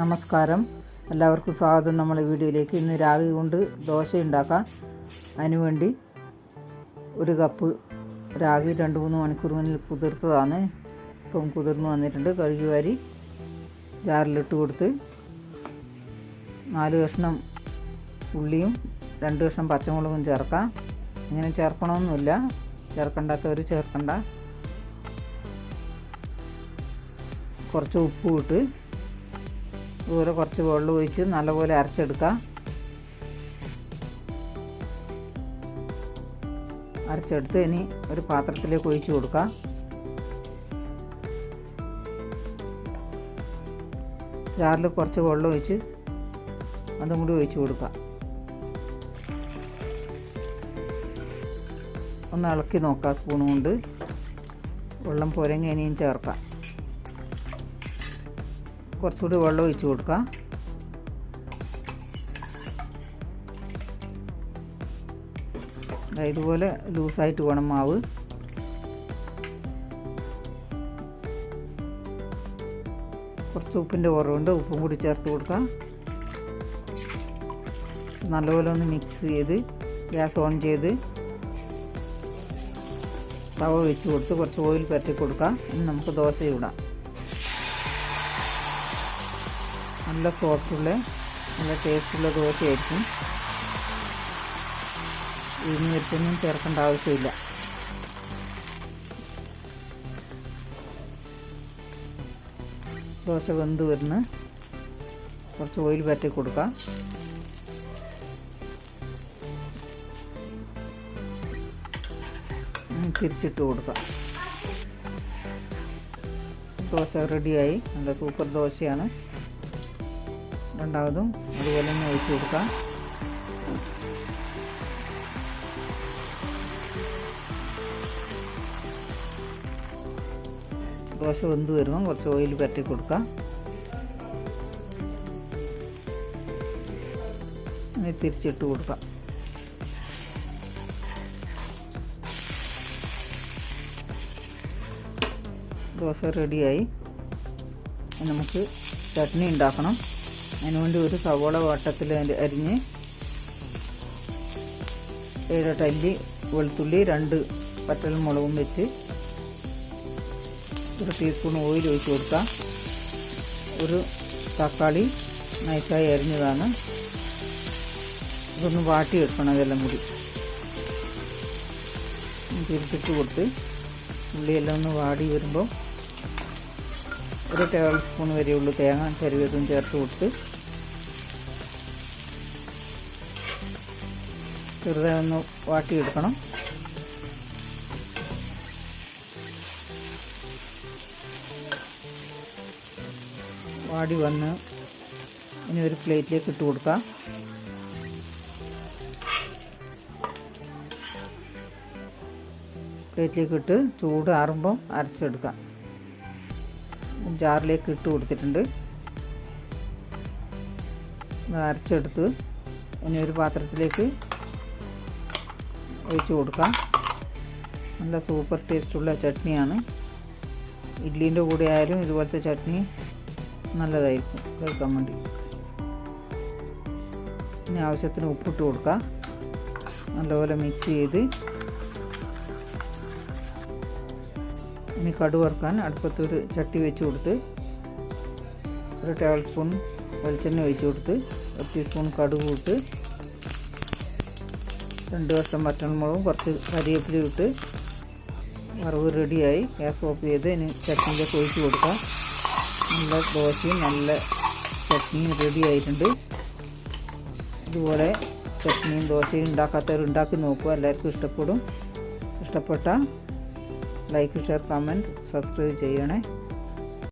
നമസ്കാരം. എല്ലാവർക്കും സ്വാഗതം. നമ്മളെ വീഡിയോയിലേക്ക് ഇന്ന് രാഗി കൊണ്ട് ദോശ ഉണ്ടാക്കാം അതിനുവേണ്ടി ഒരു കപ്പ് രാഗി രണ്ട് മൂന്ന് മണിക്കൂർ മുന്നിൽ കുതിർത്തതാണ്. ഇപ്പം കുതിർന്ന് വന്നിട്ടുണ്ട്. കഴുകി വാരി ജാറിലിട്ട് കൊടുത്ത് നാല് കഷ്ണം ഉള്ളിയും രണ്ട് കഷ്ണം പച്ചമുളകും ചേർക്കാം. ഇങ്ങനെ ചേർക്കണമെന്നില്ല ചേർക്കണ്ടാത്തവർ ചേർക്കണ്ട. കുറച്ച് ഉപ്പ് ഇട്ട് അതുപോലെ കുറച്ച് വെള്ളം ഒഴിച്ച് നല്ലപോലെ അരച്ചെടുക്കാം. അരച്ചെടുത്ത് ഇനി ഒരു പാത്രത്തിലേക്ക് ഒഴിച്ചു കൊടുക്കാം. ജാറിൽ കുറച്ച് വെള്ളം ഒഴിച്ച് അതും കൂടി ഒഴിച്ചു കൊടുക്കാം. ഒന്ന് ഇളക്കി നോക്കാം സ്പൂൺ കൊണ്ട്. വെള്ളം പോരെങ്കിൽ ഇനിയും ചേർക്കാം. കുറച്ചുകൂടി വെള്ളം ഒഴിച്ച് കൊടുക്കാം ഇതുപോലെ ലൂസായിട്ട് വേണം മാവ്. കുറച്ച് ഉപ്പിന്റെ കുറവുണ്ട് ഉപ്പും കൂടി ചേർത്ത് കൊടുക്കാം. നല്ലപോലെ ഒന്ന് മിക്സ് ചെയ്ത് ഗ്യാസ് ഓൺ ചെയ്ത് തവ വെച്ച് കൊടുത്ത് കുറച്ച് ഓയിൽ പരട്ടി കൊടുക്കാം. ഇനി നമുക്ക് ദോശ ഇടാം നല്ല സോഫ്റ്റുള്ള നല്ല ടേസ്റ്റുള്ള ദോശയായിരിക്കും ഇതിന് വെച്ചൊന്നും ചേർക്കേണ്ട ആവശ്യമില്ല. ദോശ വെന്ത് വരുന്ന കുറച്ച് ഓയിൽ പറ്റി കൊടുക്കാം. തിരിച്ചിട്ട് കൊടുക്കാം. ദോശ റെഡിയായി നല്ല സൂപ്പർ ദോശയാണ്. രണ്ടാമതും അതുപോലെ തന്നെ ഒഴിച്ചു കൊടുക്കാം. ദോശ വെന്ത് വരുമ്പം കുറച്ച് ഓയിൽ പരട്ടി കൊടുക്കാം. തിരിച്ചിട്ട് കൊടുക്കാം. ദോശ റെഡിയായി നമുക്ക് ചട്നി ഉണ്ടാക്കണം. അതിനുവേണ്ടി ഒരു സവോള വട്ടത്തിൽ അരിഞ്ഞ് ഏഴെട്ട് അല്ലി വെളുത്തുള്ളി രണ്ട് പറ്റൽ മുളകും വെച്ച് ഒരു ടീസ്പൂൺ ഓയിൽ ഒഴിച്ച് കൊടുക്കാം. ഒരു തക്കാളി നൈസായി അരിഞ്ഞതാണ്. ഇതൊന്ന് വാട്ടിയെടുക്കണം അതെല്ലാം കൂടി. തിരിച്ചിട്ട് കൊടുത്ത് ഉള്ളിയെല്ലാം ഒന്ന് വാടി വരുമ്പോൾ ഒരു ടേബിൾ സ്പൂൺ വരെയുള്ളൂ തേങ്ങ ചരുവതും ചേർത്ത് കൊടുത്ത്. ചെറുതായി ഒന്ന് വാട്ടിയെടുക്കണം. വാടി വന്ന് ഇനി ഒരു പ്ലേറ്റിലേക്ക് ഇട്ട് കൊടുക്കാം. പ്ലേറ്റിലേക്ക് ഇട്ട് ചൂട് അരച്ചെടുക്കാം. ജാറിലേക്ക് ഇട്ട് കൊടുത്തിട്ടുണ്ട്. അരച്ചെടുത്ത് ഇനി ഒരു പാത്രത്തിലേക്ക് ഒഴിച്ച് കൊടുക്കാം. നല്ല സൂപ്പർ ടേസ്റ്റുള്ള ചട്നിയാണ്. ഇഡ്ഡീന്റെ കൂടെ ആയാലും ഇതുപോലത്തെ ചട്നി നല്ലതായിരിക്കും. കേൾക്കാൻ വേണ്ടി. ഇനി ആവശ്യത്തിന് ഉപ്പിട്ട് കൊടുക്കാം. നല്ലപോലെ മിക്സ് ചെയ്ത് ഇനി കടു വറുക്കാൻ അടുപ്പത്തൊരു ചട്ടി വെച്ച് കൊടുത്ത് ഒരു ടേബിൾ സ്പൂൺ വെളിച്ചെണ്ണ ഒഴിച്ച് കൊടുത്ത് ഒരു ടീസ്പൂൺ കടുക് ഇട്ട് രണ്ട് വർഷം പച്ചമുളകും കുറച്ച് കരിവേപ്പില ഇട്ട് വറവ് റെഡിയായി ഗ്യാസ് ഓഫ് ചെയ്ത് ഇനി ചട്നിയിലേക്ക് ഒഴിച്ച് കൊടുക്കാം. നല്ല ദോശയും നല്ല ചട്നിയും റെഡി ആയിട്ടുണ്ട്. ഇതുപോലെ ചട്നിയും ദോശയും ഉണ്ടാക്കാത്തവർ ഉണ്ടാക്കി നോക്കുക. എല്ലാവർക്കും ഇഷ്ടപ്പെടും. ഇഷ്ടപ്പെട്ട ലൈക്ക് ഷെയർ കമന്റ് സബ്സ്ക്രൈബ് ചെയ്യണേ.